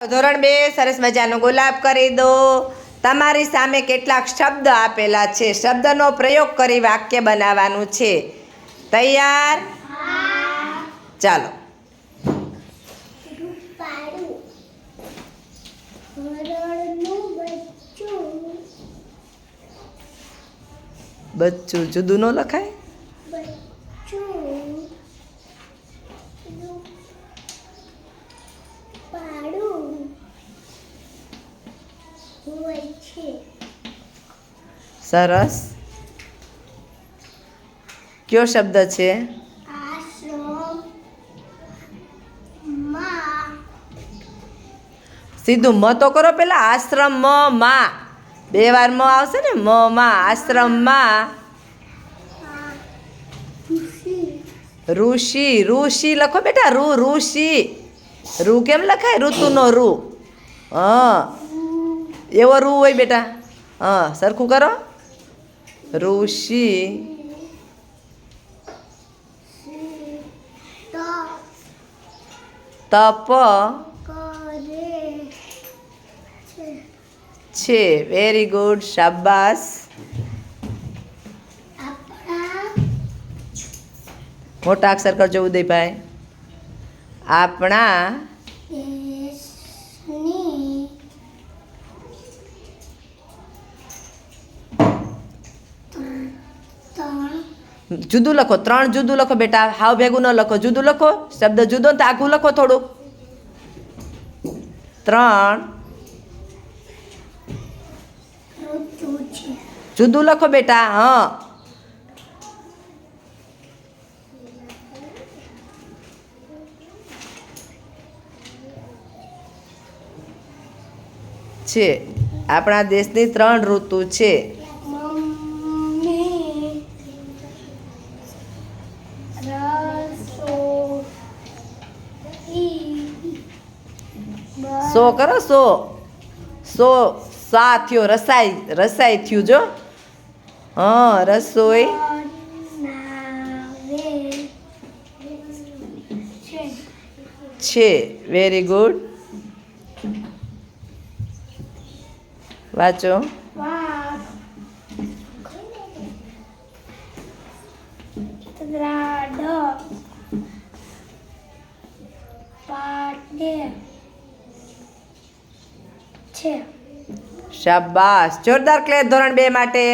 ધોરણ બે સરસ મજાનો ગુલાબ કરી દો. તમારી સામે કેટલાક શબ્દ આપેલા છે. શબ્દનો પ્રયોગ કરી વાક્ય બનાવવાનું છે. તૈયાર? ચાલો. બચ્ચું જુદું ન લખાય બચ્ચું રૂપાળું હોય સરસ. કયો શબ્દ છે? સીધું મ તો કરો પેલા આશ્રમ મ બે વાર મ આવશે ને? મ, માં. આશ્રમ, માં. ઋષિ. ઋષિ લખો બેટા રૂ ઋષિ. રૂ કેમ લખાય? ઋતુનો રૂ હા. એવો રૂ હોય બેટા. હા, સરખું કરો. ઋષિ. તપ. છે. વેરી ગુડ શાબાસ મોટા અક્ષર કરજો ઉદયભાઈ. આપણા જુદું લખો, ત્રણ જુદું લખો બેટા, હાવ ભેગું ન લખો, જુદું લખો, શબ્દ જુદો તો આખું લખો થોડુંક ત્રણ. જુદું લખો બેટા, હા. છે. આપણા દેશની ત્રણ ઋતુ છે. સો કરો, સો. સો સા થયો, રસાઈ રસાઈ થયું જો. હા, રસોઈ. છે વેરી ગુડ વાંચો. ત્રાડ પાડે શાબાશ. જોરદાર ક્લેર ધોરણ બે માટે.